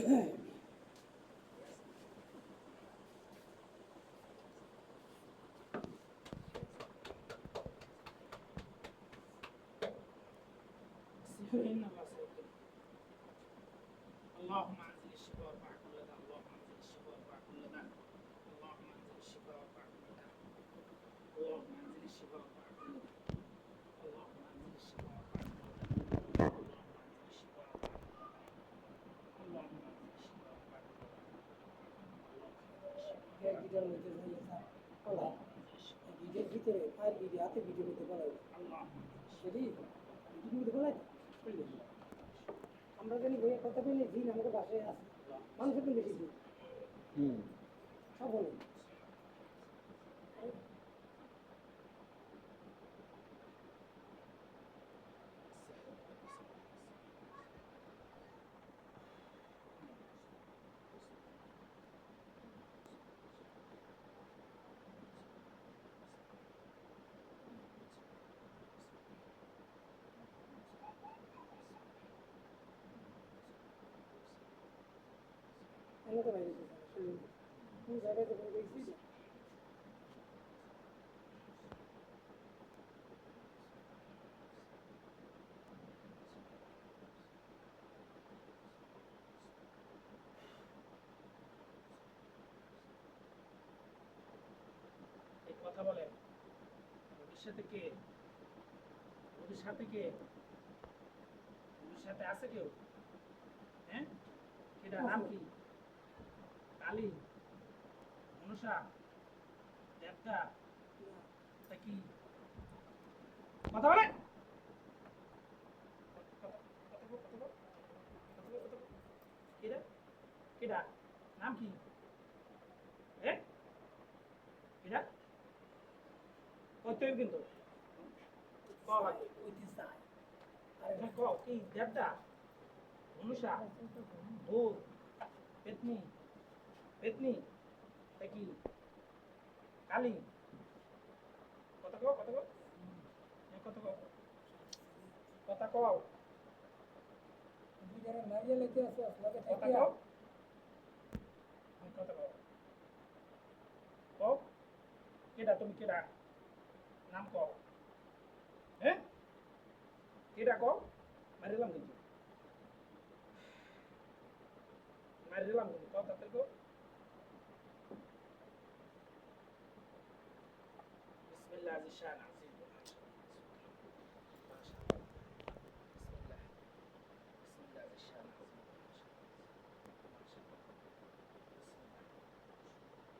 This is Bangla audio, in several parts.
Ooh. ভিডিওর মধ্যে বলা। ভিডিওর ভিতরে ভিডিও হাতে ভিডিও করতে বলা সেটি ভিডিও করতে বলা আমরা জানি বইয়ের কথা বলি দিন আমাদের বাসায় আছে মানুষের তো বেশি দিন সব হলো কথা বলেন সাথে কে? সাথে কে? রোগীর সাথে আছে কেউ? হ্যাঁ? কেটা নাম কি? কালী মনুষা দেবতা তা কি? কথা বলে? কেডা? নাম কি? হ্যাঁ কেডা? কিন্তু। ক ভাই? ওইটি চাই হ্যাঁ, ক? কি? দেবতা মনুষা ভূত পেতনি। পেতনি তা কি কালী কত কও কত কও হ্যাঁ, কত কও কথা কও দুই জায়গায় মারিয়া লেগে আছে আপনাকে কথা ঠেকিয়া কও হ্যাঁ, কথা কও কও কেডা তুমি কেডা নাম কও হ্যাঁ কেডা কও মারিলাম কিন্তু মারিলাম কিন্তু কও তাড়াতাড়ি কও বিসমিল্লাহ জিশান আজিজ মাশাআল্লাহ বিসমিল্লাহ বিসমিল্লাহ জিশান আজিজ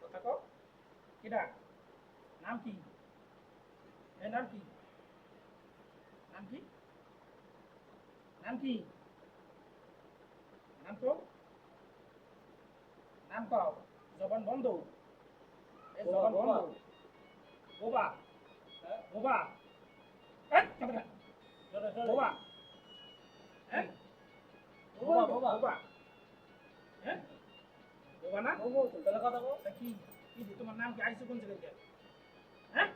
কথা কও কেডা নাম কি এ নাম কি নাম কি নাম কি নাম কও নাম কও জবান বন্ধ এ জবান বন্ধ বোবা বোবা এই, কথা বল। বোবা হ্যাঁ বোবা, বোবা। বোবা হ্যাঁ বোবা না বলব তো তাহলে কথা বল তা কি কি তোমার নাম কি? আইসো কোন জায়গায়? হ্যাঁ?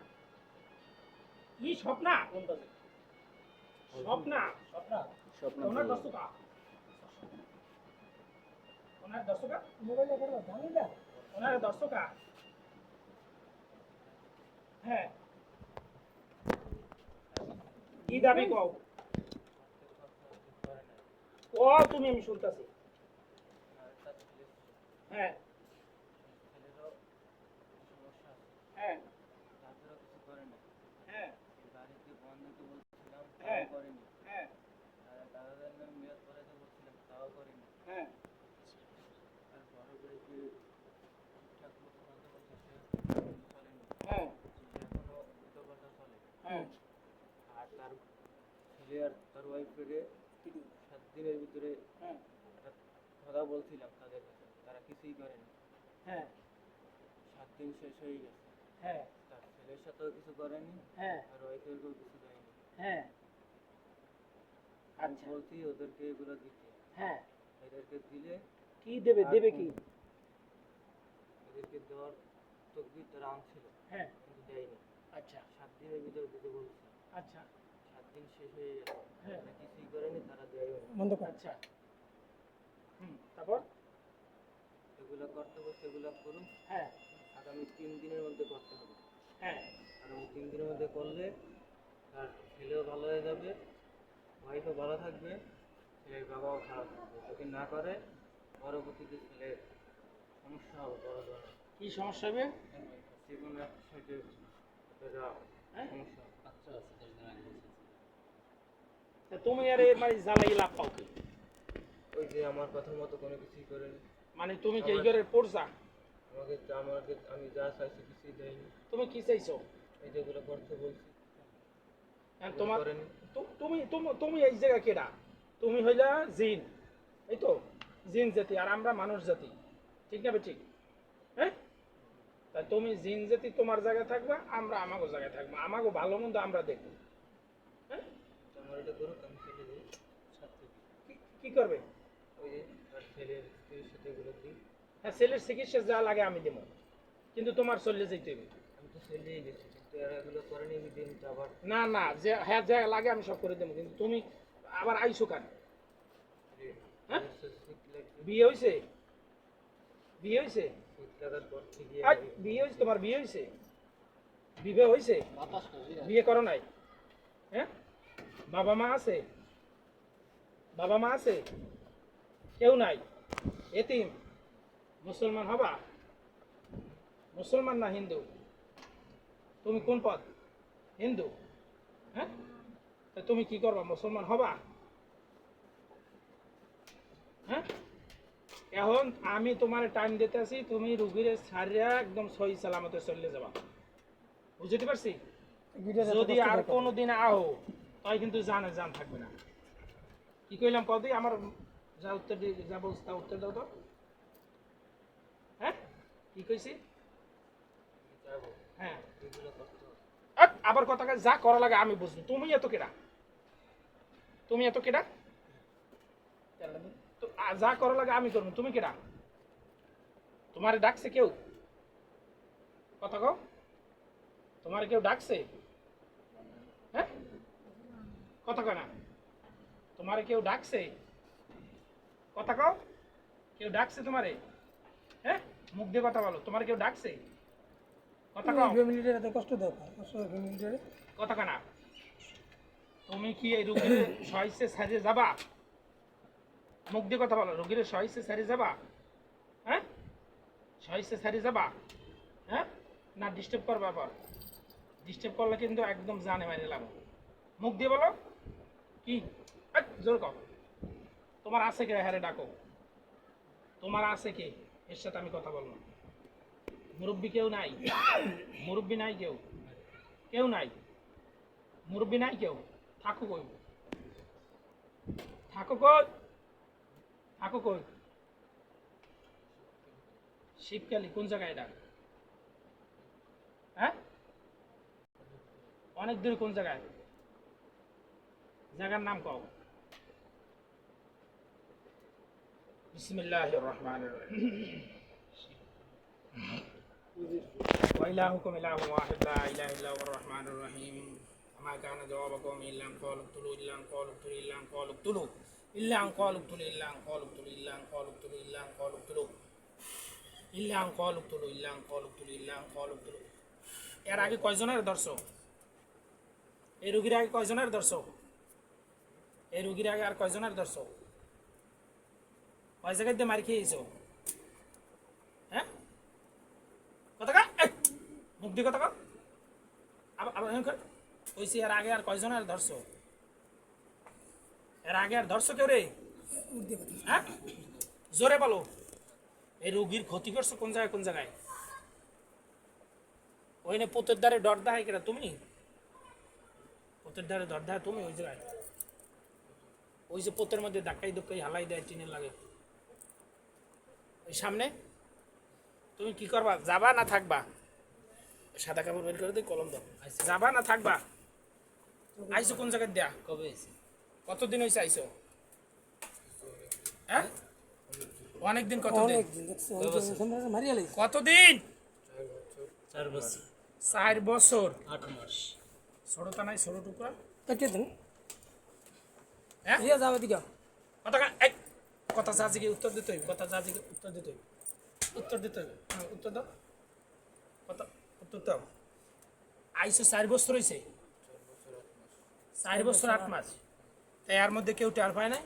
কি স্বপ্না? কোনটা স্বপ্না? স্বপ্না? স্বপ্ন ওনার দশটা ওনার মোবাইলে জানি না ওনার হ্যাঁ। কি দাবি কও? ও তুমি আমি শুনতাছি। হ্যাঁ হ্যাঁ হ্যাঁ। হ্যাঁ হ্যাঁ হ্যাঁ হ্যাঁ আর তার ছেলে আর তার সাত দিনের ভিতরে হ্যাঁ কথা বলছিলাম তাদের কাছে। তারা কিছুই করেনি হ্যাঁ। সাত দিন শেষ হয়ে গেছে। হ্যাঁ। তার ছেলের সাথেও কিছু করেনি। হ্যাঁ। আর ওয়াইফেরকেও কিছু দেয়নি। হ্যাঁ। আচ্ছা। বলছি ওদেরকে এগুলো দিতে। হ্যাঁ। এদেরকে দিলে কি দেবে? দেবে কি? এদেরকে দেওয়ার তকবির তারা আনছিল। হ্যাঁ। কিন্তু দেয়নি। আচ্ছা। দিনের ভিতরে দিতে বলছি। আচ্ছা। সাত দিন শেষ হয়ে গেছে হ্যাঁ। কিছুই করেনি তারা দেয়ও বন্ধ কর। আচ্ছা। হুম তারপর? যেগুলো করতে হবে সেগুলো করুন। হ্যাঁ। আগামী তিন দিনের মধ্যে করতে হবে। হ্যাঁ। আগামী তিন দিনের মধ্যে করলে তার ছেলেও ভালো হয়ে যাবে ওয়াইফও ভালো থাকবে ছেলের বাবাও থাকবে। যদি না করে পরবর্তীতে ছেলের সমস্যা হবে বড় ধরনের। কি সমস্যা হবে? যে কোনো একটা হ্যাঁ? তুমি আর এর মানে জ্বালাই লাভ পাও কি? ওই যে আমার কথা মতো কোনো কিছুই করেনি মানে তুমি কি এই পড়ছা আমাকে আমাকে আমি যা চাইছি কিছুই দেয়নি। তুমি কি চাইছো? এই যেগুলো করতে বলছি। আর তোমার তুমি তুমি- তুমি এই জায়গা কেডা? তুমি হইলা জিন। এই তো জিন জাতি আর আমরা মানুষ জাতি। ঠিক না ঠিক? হ্যাঁ? তাই তুমি জিন জাতি তোমার জায়গায় থাকবা আমরা আমাগো জায়গায় থাকব। আমাগো ভালো মন্দ আমরা দেখব। হ্যাঁ? তো কি- করবে? হ্যাঁ ছেলের চিকিৎসা যা লাগে আমি দেবো। কিন্তু তোমার চলে যেতে হবে। তো না না যে হ্যাঁ যা লাগে আমি সব করে দেবো কিন্তু তুমি আবার আইসো কেন? হ্যাঁ? বিয়ে হয়েছে বিয়ে হয়েছে বিয়ে হয়েছে তোমার বিয়ে হয়েছে বিবাহ হয়েছে বিয়ে করো নাই। হ্যাঁ? বাবা মা আছে? বাবা মা আছে? কেউ নাই? এতিম? মুসলমান হবা? মুসলমান না হিন্দু? তুমি কোন পথ হিন্দু? হ্যাঁ? তুমি কি করবা? মুসলমান হবা? হ্যাঁ? এখন আমি তোমার টাইম দিতে আছি তুমি রুগীর ছাড়িয়া একদম সহি সালামতে চলে যাবা। বুঝতে পারছি? যদি আর কোনো দিন আহো তাই কিন্তু জানে জান থাকবে না। কি কইলাম কদি আমার যা উত্তর দিয়ে যা বলছি তা উত্তর দাও তো। হ্যাঁ? কি কইছি? হ্যাঁ। আবার কথা যা করা লাগে আমি বুঝব। তুমি এত কেডা? তুমি এত কেডা? যা করা লাগে আমি করব। তুমি কেডা? তোমারে ডাকছে কেউ? কথা কও। তোমার কেউ ডাকছে? হ্যাঁ? কথা কয় না। তোমারে কেউ ডাকছে? কথা কও। কেউ ডাকছে তোমারে? হ্যাঁ? মুখ দিয়ে কথা বলো। তোমার কেউ ডাকছে? কথা কও। ফ্যামিলিটার এত কষ্ট দরকার কষ্ট ফ্যামিলিটারে কথা কানা তুমি কি এই রুগীর সহিসে সারিয়ে যাবা? মুখ দিয়ে কথা বলো। রুগীর সহিসে সারিয়ে যাবা? হ্যাঁ? সহিসে সারিয়ে যাবা? হ্যাঁ? না ডিস্টার্ব করবা আবার। ডিস্টার্ব করলে কিন্তু একদম জানে মারি লাভ। মুখ দিয়ে বলো। কি? জোর কর। তোমার আছে কে হ্যারে ডাকো। তোমার আছে কে? এর সাথে আমি কথা বলব। মুরব্বী কেউ নাই। মুরব্বী নাই কেউ। কেউ নাই। মুরব্বী নাই কেউ। থাকো কই? থাকো কই? থাকো কই শীতকালে কোন জায়গায় এটা হ্যাঁ অনেক দূরে কোন জায়গায় জায়গার নাম কও বিসমিল্লাহির রহমানির রহিম وإلهكم إله واحد لا إله إلا هو الرحمن الرحيم وما كان جواب قومه إلا أن قالوا اقتلوا إلا أن قالوا اقتلوا إلا أن قالوا اقتلوا إلا أن قالوا اقتلوا إلا أن قالوا اقتلوا إلا أن قالوا اقتلوا إلا أن قالوا اقتلوا إلا أن قالوا اقتلوا إلا أن قالوا اقتلوا إلا أن قالوا اقتلوا এর আগে কয়জনের দর্শক এই রুগীর আগে কয়জনের দর্শক এই রুগীর আগে আর কয়জনের দর্শক কয় জায়গায় দিয়ে মারি খেয়েছো হ্যাঁ কথা কা এই, মুখ দিয়ে কথা কা আবার আবার এরকম কর। কইছি এর আগে আর কয়জনের ধরছো এর আগে আর ধরছো কেউ রে? হ্যাঁ? জোরে বলো। এই রোগীর ক্ষতি করছ কোন জায়গায় কোন জায়গায়? ওই নে পোতের দ্বারে ডর দেখায় কেটা তুমি? পোতের দ্বারে ডর দেখায় তুমি ওই জায়গায়? ওই যে পোতের মধ্যে ধাক্কাই ধক্কাই হালাই দেয় টিনের লাগে। ওই সামনে? তুমি কি করবা? যাবা না থাকবা? সাদা কাপড় বের করে দিই কলম দাও। যাবা না থাকবা? আইসো কোন জায়গায় দেয়া? কবে এসে? কতদিন হয়েছে আইসো হ্যাঁ? অনেকদিন কতদিন? যে কতদিন? চার বছর। চার বছর। আট মাস। ছোটটা নাই ছোট টুকরা। কেটে দেন। হ্যাঁ? ইয়া যাবে দিকে কথা কা- এই, কথা জাজিকে উত্তর দিতে হইব কথা জাজিকে উত্তর দিতে হইব। উত্তর দিতে হবে হ্যাঁ, উত্তর দাও। কত উত্তর দাও। আইসো চার বছর হয়েছে চার বছর আট মাস। তাই এর মধ্যে কেউ টের পায় না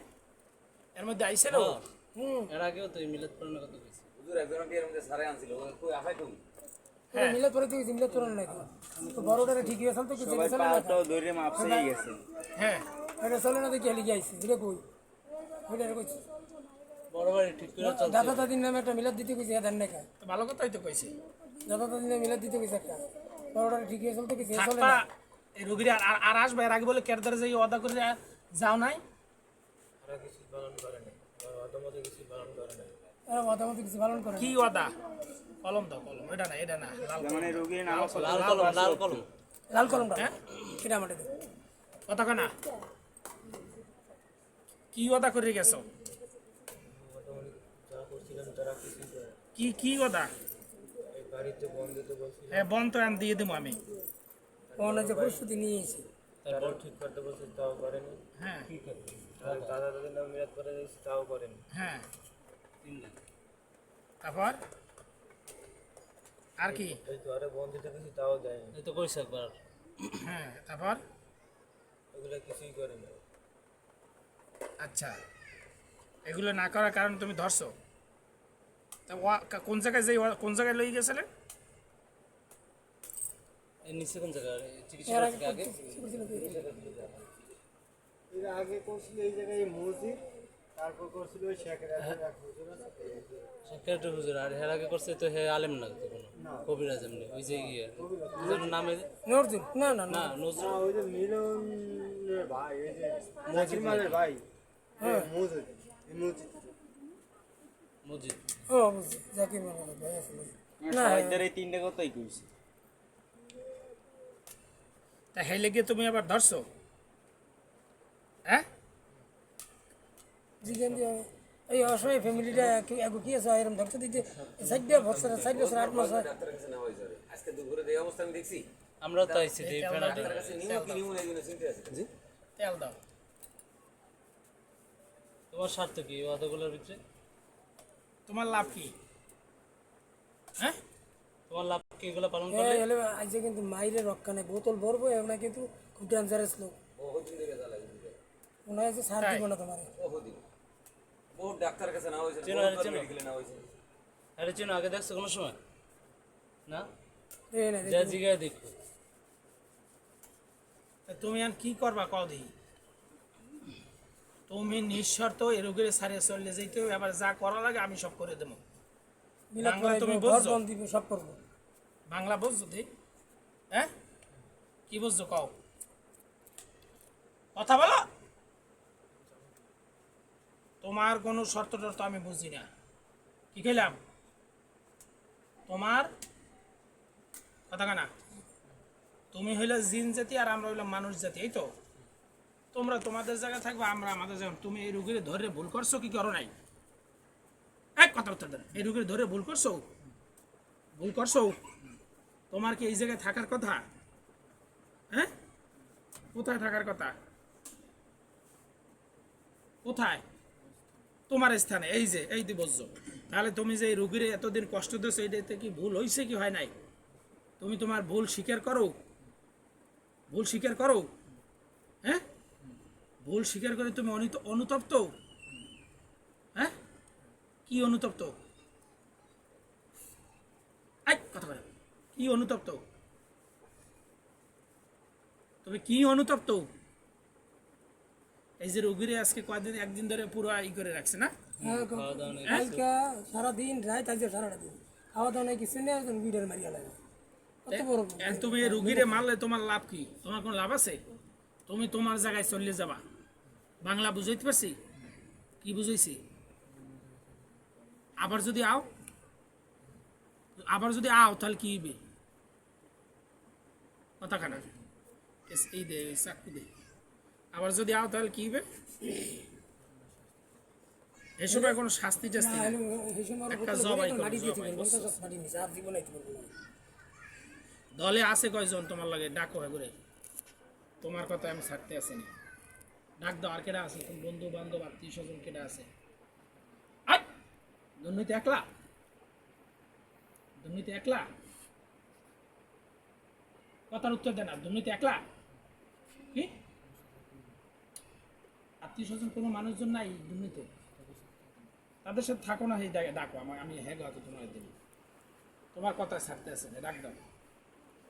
এর মধ্যে আইসে না ও? হুম। এর আগেও তো মিলাদ পড়ানোর কথা কইছি। হুজুর একজনকে এরকম যে সারে আনছিল? কই আফাই তুমি হ্যাঁ পরে তুই নাকি তো। বড়টারে ঠিক হয়ে তো কিছু না ধরে মাপছে গেছে। হ্যাঁ। এটা চলে না দেখি হেলি যাইছে দিলে কই? ওইটা কইছি। বড় বাড়ি ঠিক করে চলছে। দাদা দাদির নামে একটা মিলাদ দিতে কইছে দেন নাকি তো ভালো কথাই তো কইছে। দাদা দাদির নামে মিলাদ দিতে কইছে একটা। বড়টারে ঠিক হয়ে চলতে কিছু চলে না। এই রুগীরা আর- আর আসবে এর আগে বলে কেরদারে যাই অদা করে যাও নাই? ওরা কিছু পালন করে না অদমতে কিছু পালন করে না এরা মতামত কিছু পালন করে কি অদা কলম দাও কলম। এটা না এটা না লাল মানে রোগীর নাম লাল কলম লাল কলম। লাল কলমটা হ্যাঁ? কেটা মাঠে দে। কথা কনা কি অদা করে গেছো? কি কি বন্ধ হ্যাঁ বন তো আন দিয়ে দেবো আমি। যে প্রস্তুতি নিয়ে এসে তারপর ঠিক করতে বলছে তাও করেনি। হ্যাঁ। দাদা দাদির নাম করে দিয়েছে তাও করেনি। হ্যাঁ। তিন লাখ। তারপর? আর কি? এই তো আরে বন্ধ গেছি তাও দেয়নি। এই তো কইছে একবার হ্যাঁ তারপর? ওগুলো কিছুই করেনি। আচ্ছা। এগুলো না করার কারণ তুমি ধরছো। তা কোন জায়গায় যাই কোন জায়গায় লই গেছিলে? এর নিচে কোন জায়গা চিকিৎসা আগে আগে? করছিল এর আগে করছিল এই জায়গায় মসজিদ তারপর করছিল ওই শেখের এক হুজুর আছে সেক্রেটারি হুজুর আর এর আগে করছে তো হে আলেম না তো কোনো? কবিরাজ এমনি ওই যে নামে নজরুল। না না না। না নজরুল। ওই যে মিলনের ভাই ওই যে মসজিদ ভাই। হ্যাঁ। মসজিদ এই মসজিদ। মসজিদ ও বুঝছি জাকির ভাই আছে না এই তিনটে কথাই কইছে। তা হেলে গিয়ে তুমি আবার ধরছো? হ্যাঁ? জিজ্ঞেন এই অসহায় ফ্যামিলিটা একটু কি আছে? এরকম ধরতে দিতে ষাট বছর ষাট বছর আট মাস আজকে দুপুরে এই অবস্থা আমি দেখছি। আমরা তো আইছি এই কি না এই চিন্তা আছে। তেল দাও। তোমার স্বার্থ কি অতগুলোর ভিতরে? তোমার লাভ কি? হ্যাঁ? তোমার লাভ কি এগুলো পালন করলে? হলে আজকে কিন্তু মাইরে রক্ষা নেই বোতল ভরবো এখন কিন্তু খুব ডেঞ্জারাস লোক বহুদিন ধরে জ্বালা কিন্তু মনে হয়েছে সার দিব না তোমার। বহুদিন বহু ডাক্তারের কাছে নেওয়া হয়েছে চেনো, চেনো। নেওয়া হয়েছে। আরে চিনো আগে দেখছ কোনো সময়? না? এই না যা জিগায় দেখো। তুমি আর কি করবা কও দিই? তুমি নিঃশর্ত এ রোগের সারিয়ে চলে যেতে এবার যা করা লাগে আমি সব করে দেবো। মিলাদ বাংলা তুমি বুঝছ? দিব সব করব। বাংলা বুঝছ দি? হ্যাঁ? কি বুঝছ কও? কথা বলো। তোমার কোনো শর্ত টর্ত আমি বুঝি না। কি খেলাম তোমার কথা কানা তুমি হইলে জিন জাতি আর আমরা হইলাম মানুষ জাতি এই তো? তোমরা তোমাদের জায়গায় থাকবে আমরা আমাদের জায়গায় তুমি এই রুগীর ধরে ভুল করছ কি করো নাই? এক কথা উত্তর দেন। এই রুগীর ধরে ভুল করছ? ভুল করছ? তোমার কি এই জায়গায় থাকার কথা? হ্যাঁ? কোথায় থাকার কথা? কোথায়? তোমার স্থানে, এই যে, এই দিবস তাহলে তুমি যে এই রুগীর এতদিন কষ্ট দিয়েছ এইটাতে কি ভুল হয়েছে কি হয় নাই? তুমি তোমার ভুল স্বীকার করো? ভুল স্বীকার করো? হ্যাঁ? ভুল স্বীকার করে তুমি অনিত- অনুতপ্ত? হ্যাঁ? কি অনুতপ্ত? কথা বলো। কি অনুতপ্ত? তবে কি অনুতপ্ত? এই যে রোগীরে আজকে কয়দিন একদিন ধরে পুরো ই করে রাখছে না? হ্যাঁ, সারাদিন রাত আজকে সারাটা দিন। খাওয়া দাওয়া নাই কিছু নেই একজন ভিডিওর মারিয়া লাগে। কত বড় এখন তুমি রুগীরে মারলে তোমার লাভ কি? তোমার কোনো লাভ আছে? তুমি তোমার জায়গায় চলে যাবা। বাংলা বুঝাইতে পারছি? কি বুঝাইছি? আবার যদি আও? আবার যদি আও তাহলে কি হইবে? কথা খানা এই দে চাকু দে। আবার যদি আও তাহলে কি হবে এই সময় কোনো শাস্তি টাস্তি একটা জবাই দলে আছে কয়জন তোমার লাগে? ডাকো হয়ে করে। তোমার কথা আমি ছাড়তে আসিনি। ডাক দাও আর কেটা আছে? বন্ধু বান্ধব আত্মীয় স্বজন কেটা আছে! দুর্নীতি একলা? দুর্নীতি একলা? কথার উত্তর দেন না দুর্নীতি একলা? কি? আত্মীয় স্বজন কোনো মানুষজন নাই দুর্নীতি তাদের সাথে থাকো না সেই জায়গায় ডাকো আমার আমি হ্যাঁ গাতো তোমার দিন তোমার কথা ছাড়তে আছে ডাক দাও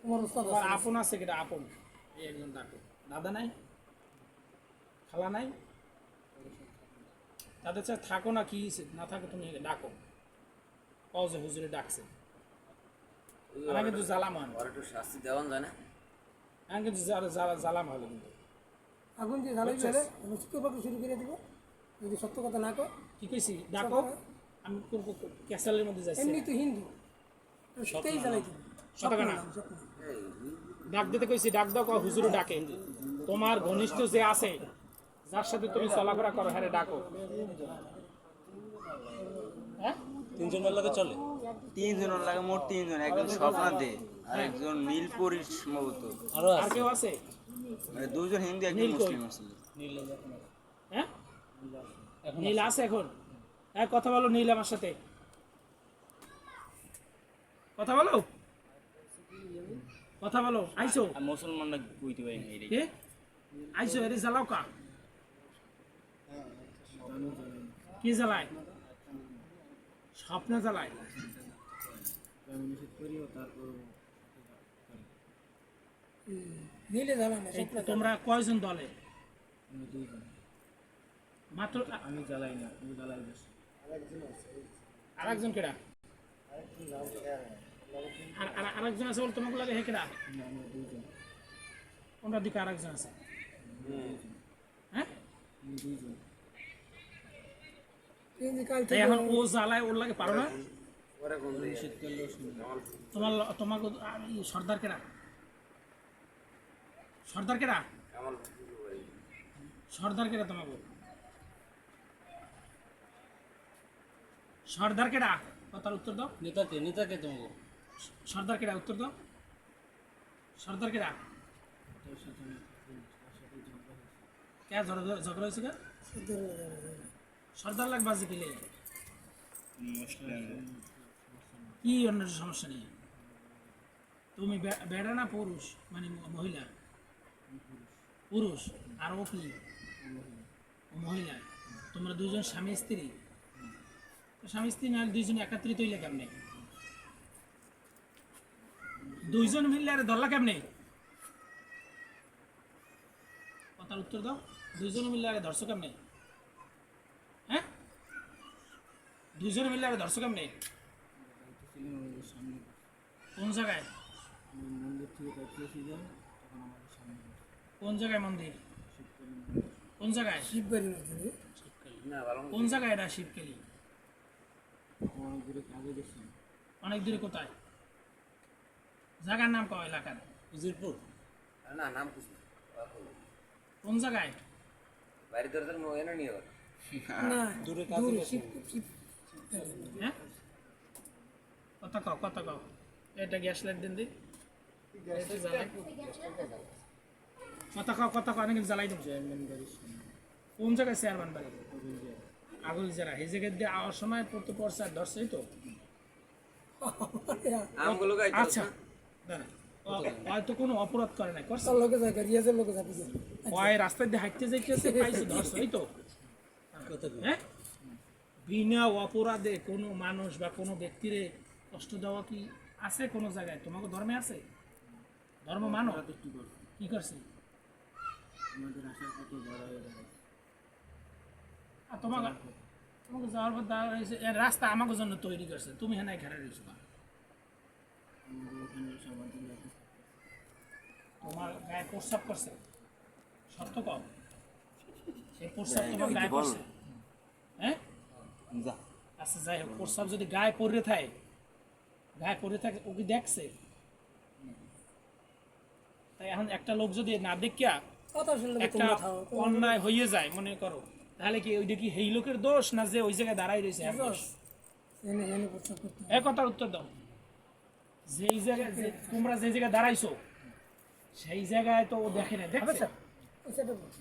তোমার আপন আছে কিনা আপন। এই একজন ডাকো। দাদা নাই? খালা নাই? তাদের সাথে থাকো না কি? না থাকো তুমি ডাকো। কও যে হুজুরে ডাকছে। আমার কিন্তু জ্বালাম হয় আর একটু শাস্তি দেওয়া যায় না? আমার কিন্তু জ্বালা- জ্বালা- জ্বালাম হলো কিন্তু। আগুন যে জ্বালাই আমি শিক্ষককে শুরু করে দিব। যদি সত্য কথা না কয় কি কইছি? ডাকো। আমি কোন ক্যাসেলের মধ্যে যাচ্ছি এমনি তো হিন্দু। তো সেটাই জ্বালাই দিব। ডাক দিতে কইছি ডাক দাও হুজুরে ডাকে। তোমার ঘনিষ্ঠ যে আছে যার সাথে তুমি চলাফেরা করো হ্যাঁ ডাকো। হ্যাঁ? তিনজনের লাগে চলে। তিনজনের লাগে মোট তিনজন একজন স্বপ্নাতে আর একজন নীলপুরি সম্ভবত আরও আর কেউ আছে? মানে দুজন হিন্দু একজন নীল? মুসলিম আসলে হ্যাঁ? নীল আছে এখন? হ্যাঁ কথা বলো নীল আমার সাথে। কথা বলো? কথা বলো আইসো। মুসলমানরা বুঝতে পারি না আইসো এরে জ্বালাও কা। কি জ্বালায়? স্বপ্ন জ্বালায়। তোমরা কয়জন দলে? মাত্র আমি জ্বালাই না আমি জ্বালাই বেশি। আর একজন কেডা? আর আর আরেকজন আছে বল তোমাকে লাগে হে কেডা? কোনটা দিকে আরেকজন আছে? হ্যাঁ? কাল তাই এখন ও জ্বালায় ওর লাগে পারো না? তোমার তোমাকে সর্দার কেডা? সর্দার আমার সর্দার কেডা তোমাকে? সর্দার কেডা? কথার উত্তর দাও। নেতাকে নেতাকে তোমাকে। সর্দার কেডা উত্তর দাও। সর্দার কেডা? কে ঝগড়া ঝগড়া হয়েছে? কে? সর্দার লাগ বাজি কিলে কি অন্য সমস্যা নেই? তুমি বেড়া না পুরুষ? মানে মহিলা? পুরুষ। আর ও কি? মহিলা। তোমরা দুজন স্বামী, স্ত্রী? স্বামী, স্ত্রী না দুইজন একাত্রিত হইলে কেমনে? দুইজন মিললে আরে ধরলা কেমনে? কথার উত্তর দাও। দুইজন মিললে আরে ধরছো কেমনে হ্যাঁ দুইজন মিললে আরে ধরছো কেমনে কোন জায়গায়? মন্দির থেকে কাটিয়েছিলাম তখন আমাদের সামনে কোন জায়গায় মন্দির? কোন জায়গায়? না ভালো কোন জায়গায় এটা শিবকেলি? অনেক দূরে আগে গেছি অনেক দূরে কোথায়? জায়গার নাম কয় এলাকার? উজিরপুর না নাম কিছু কোন জায়গায়? বাইরে দরজার নিয়ে না দূরে দূরে কাছে হ্যাঁ? কত কও কত কও। এটা গ্যাস লাইট দিন দি। কত কও কত কও অনেক জ্বালাই সামনে কোন জায়গায় চেয়ারম্যান বাড়ি? আগুন যারা এই জায়গায় দিয়ে আওয়ার সময় পড়তে পড়ছে আর ধরছেই তো। আচ্ছা হয়তো কোনো অপরাধ করে নাই করছে। লোকে যায় রিয়াজের লোকে যাবে রাস্তায় দিয়ে হাঁটতে যাইতেছে পাইছে ধরছেই তো। হ্যাঁ? বিনা অপরাধে কোনো মানুষ বা কোনো ব্যক্তিরে কষ্ট দেওয়া কি আছে কোনো জায়গায়? তোমাকে ধর্মে আছে? ধর্ম মানো কি করছে? আমাদের আসার কত বড় হয়ে আর তোমাকে তোমাকে যাওয়ার পর দেওয়া হয়েছে রাস্তা আমাকে জন্য তৈরি করছে। তুমি হ্যাঁ ঘেরা রয়েছো তোমার গায়ে প্রস্রাব করছে। সত্য কম সেই প্রস্রাব তোমার গায়ে করছে হ্যাঁ? আচ্ছা যাই হোক প্রস্রাব যদি গায়ে পড়ে থাকে গায়ে পড়ে থাকে ও কি দেখছে? তাই এখন একটা লোক যদি না দেখিয়া কথা শুনলে তো একটা অন্যায় হয়ে যায় মনে করো তাহলে কি ওইটা কি সেই লোকের দোষ না যে ওই জায়গায় দাঁড়াই রয়েছে? প্রস্তাব কথার উত্তর দাও। যেই জায়গায় তোমরা যে জায়গায় দাঁড়াইছো সেই জায়গায় তো ও দেখে না দেখছে? স্যার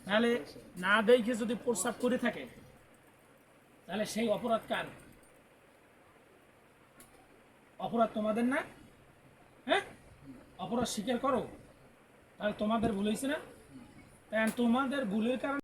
তাহলে না দেখে যদি প্রস্রাব করে থাকে তাহলে সেই অপরাধ কার? অপরাধ তোমাদের না? হ্যাঁ? অপরাধ স্বীকার করো? তাহলে তোমাদের ভুল হয়েছে না? তাই তোমাদের ভুলের কারণে